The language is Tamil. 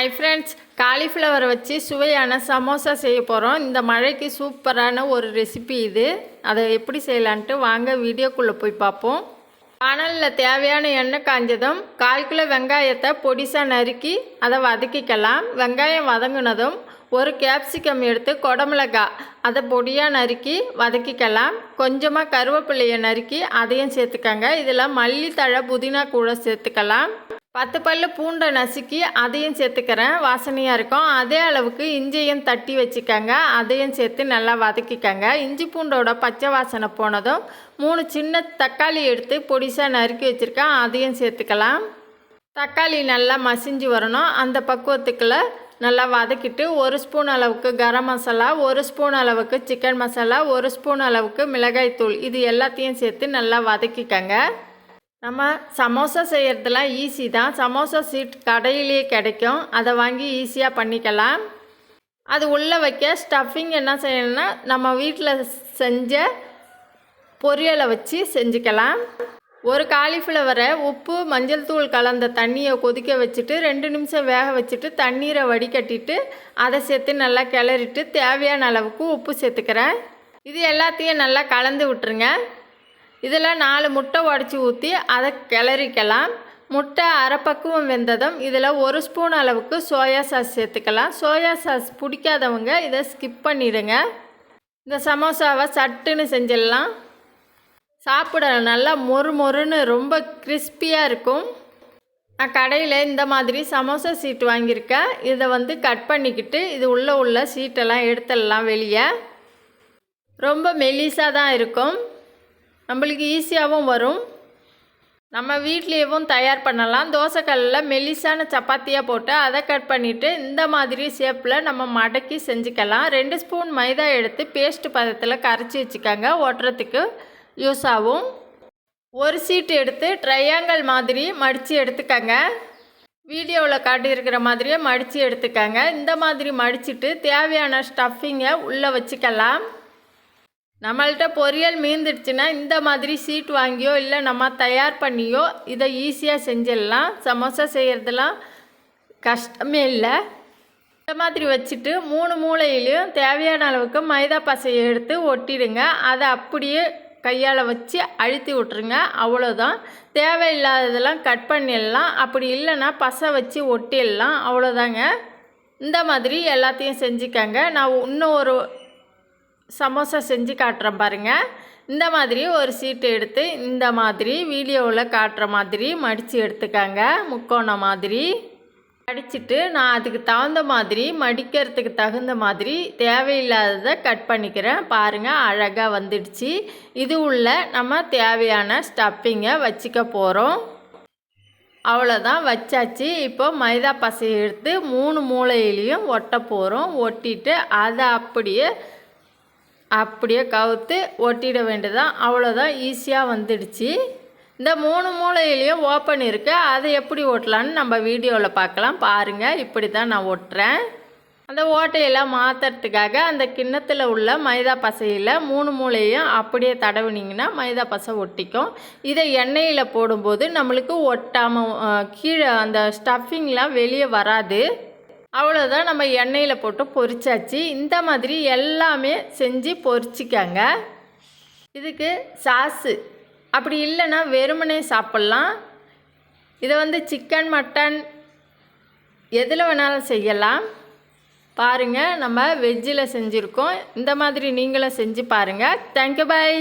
ஹாய் ஃப்ரெண்ட்ஸ் காலிஃப்ளவரை வச்சு சுவையான சமோசா செய்ய போகிறோம் இந்த மழைக்கு சூப்பரான ஒரு ரெசிபி இது. அதை எப்படி செய்யலான்ட்டு வாங்க வீடியோக்குள்ளே போய் பார்ப்போம். காணலில் தேவையான எண்ணெய் காஞ்சதும் கால் கிலோ வெங்காயத்தை பொடிசாக நறுக்கி அதை வதக்கிக்கலாம். வெங்காயம் வதங்கினதும் ஒரு கேப்சிகம் எடுத்து கொடமிளகாய் அதை பொடியாக நறுக்கி வதக்கிக்கலாம். கொஞ்சமாக கருவேப்பிலையை நறுக்கி அதையும் சேர்த்துக்கங்க. இதில் மல்லித்தழை புதினா கூட சேர்த்துக்கலாம். பத்து பல்லு பூண்டை நசுக்கி அதையும் சேர்த்துக்கிறேன். வாசனையாக இருக்கும். அதே அளவுக்கு இஞ்சியும் தட்டி வச்சுக்கோங்க. அதையும் சேர்த்து நல்லா வதக்கிக்கோங்க. இஞ்சி பூண்டோட பச்சை வாசனை போனதும் மூணு சின்ன தக்காளி எடுத்து பொடிசாக நறுக்கி வச்சுருக்கேன். அதையும் சேர்த்துக்கலாம். தக்காளி நல்லா மசிஞ்சு வரணும். அந்த பக்குவத்துக்குள்ள நல்லா வதக்கிட்டு ஒரு ஸ்பூன் அளவுக்கு கரம் மசாலா ஒரு ஸ்பூன் அளவுக்கு சிக்கன் மசாலா ஒரு ஸ்பூன் அளவுக்கு மிளகாய்த்தூள். இது எல்லாத்தையும் சேர்த்து நல்லா வதக்கிக்கங்க. நம்ம சமோசா செய்கிறதுலாம் ஈஸி தான். சமோசா சீட் கடையிலேயே கிடைக்கும். அதை வாங்கி ஈஸியாக பண்ணிக்கலாம். அது உள்ளே வைக்க ஸ்டஃபிங் என்ன செய்யணும்னா நம்ம வீட்டில் செஞ்ச பொரியலை வச்சு செஞ்சுக்கலாம். ஒரு காலிஃப்ளவரை உப்பு மஞ்சள் தூள் கலந்த தண்ணியை கொதிக்க வச்சுட்டு ரெண்டு நிமிஷம் வேக வச்சுட்டு தண்ணீரை வடிகட்டிட்டு அதை சேர்த்து நல்லா கிளறிட்டு தேவையான அளவுக்கு உப்பு சேர்த்துக்கிறேன். இது எல்லாத்தையும் நல்லா கலந்து விட்டுருங்க. இதில் நாலு முட்டை உடச்சி ஊற்றி அதை கிளறிக்கலாம். முட்டை அரைப்பக்குவம் வெந்ததும் இதில் ஒரு ஸ்பூன் அளவுக்கு சோயா சாஸ் சேர்த்துக்கலாம். சோயா சாஸ் பிடிக்காதவங்க இதை ஸ்கிப் பண்ணிடுங்க. இந்த சமோசாவை சட்டுன்னு செஞ்சிடலாம். சாப்பிட நல்லா மொறு மொறுன்னு ரொம்ப கிறிஸ்பியாக இருக்கும். நான் கடையில் இந்த மாதிரி சமோசா சீட் வாங்கியிருக்கேன். இதை வந்து கட் பண்ணிக்கிட்டு இது உள்ளே உள்ள சீட்டெல்லாம் எடுத்துடலாம் வெளியே. ரொம்ப மெலிசாக தான் இருக்கும். நம்மளுக்கு ஈஸியாகவும் வரும். நம்ம வீட்லேயும் தயார் பண்ணலாம். தோசைக்கல்லில் மெலிசான சப்பாத்தியாக போட்டு அதை கட் பண்ணிவிட்டு இந்த மாதிரி ஷேப்பில் நம்ம மடக்கி செஞ்சுக்கலாம். ரெண்டு ஸ்பூன் மைதா எடுத்து பேஸ்ட்டு பதத்தில் கரைச்சி வச்சுக்கோங்க. ஓட்டுறதுக்கு யூஸ் ஆகும். ஒரு சீட்டு எடுத்து ட்ரையாங்கல் மாதிரி மடித்து எடுத்துக்கங்க. வீடியோவில் காட்டியிருக்கிற மாதிரியே மடித்து எடுத்துக்கங்க. இந்த மாதிரி மடிச்சுட்டு தேவையான ஸ்டஃபிங்கை உள்ளே வச்சுக்கலாம். நம்மள்கிட்ட பொரியல் மீந்துடுச்சுன்னா இந்த மாதிரி சீட் வாங்கியோ இல்லை நம்ம தயார் பண்ணியோ இதை ஈஸியாக செஞ்சிடலாம். சமோசா செய்கிறதுலாம் கஷ்டமே இல்லை. இந்த மாதிரி வச்சுட்டு மூணு மூளையிலையும் தேவையான அளவுக்கு மைதா பசையை எடுத்து ஒட்டிடுங்க. அதை அப்படியே கையால் வச்சு அழுத்தி விட்ருங்க அவ்வளோதான் தேவையில்லாததெல்லாம் கட் பண்ணிடலாம். அப்படி இல்லைன்னா பசை வச்சு ஒட்டிடலாம். அவ்வளோதாங்க இந்த மாதிரி எல்லாத்தையும் செஞ்சுக்கங்க. நான் இன்னும் ஒரு சமோசா செஞ்சு காட்டுறேன் பாருங்கள் இந்த மாதிரி ஒரு சீட்டு எடுத்து இந்த மாதிரி வீடியோவில் காட்டுற மாதிரி மடித்து எடுத்துக்காங்க. முக்கோணம் மாதிரி. மடிச்சுட்டு நான் அதுக்கு தகுந்த மாதிரி மடிக்கிறதுக்கு தகுந்த மாதிரி தேவையில்லாததை கட் பண்ணிக்கிறேன். பாருங்கள் அழகாக வந்துடுச்சு. இது உள்ள நம்ம தேவையான ஸ்டப்பிங்கை வச்சுக்க போகிறோம் அவ்வளோதான் வச்சாச்சு. இப்போ மைதா பசையை எடுத்து மூணு மூளையிலையும் ஒட்ட போகிறோம் ஒட்டிட்டு அதை அப்படியே அப்படியே கவுத்து ஒட்டிட வேண்டியதான் அவ்வளோதான் ஈஸியாக வந்துடுச்சு. இந்த மூணு மூலையிலையும் ஓப்பன் இருக்குது அதை எப்படி ஓட்டலான்னு நம்ம வீடியோவில் பார்க்கலாம். பாருங்கள் இப்படி தான் நான் ஒட்டுறேன் அந்த ஓட்டையெல்லாம் மாற்றுறதுக்காக அந்த கிண்ணத்தில் உள்ள மைதா பசையில் மூணு மூளையும் அப்படியே தடவுனிங்கன்னா மைதா பசை ஒட்டிக்கும். இதை எண்ணெயில் போடும்போது நம்மளுக்கு ஒட்டாமல் கீழே அந்த ஸ்டஃபிங்லாம் வெளியே வராது. அவ்வளோதான் நம்ம எண்ணெயில் போட்டு பொரிச்சாச்சு. இந்த மாதிரி எல்லாமே செஞ்சு பொரிச்சிக்கங்க. இதுக்கு சாஸு அப்படி இல்லைன்னா வெறுமனே சாப்பிட்லாம். இதை வந்து சிக்கன் மட்டன் எதில் வேணாலும் செய்யலாம். பாருங்கள் நம்ம வெஜ்ஜில் செஞ்சுருக்கோம். இந்த மாதிரி நீங்களும் செஞ்சு பாருங்கள் தேங்க்யூ பாய்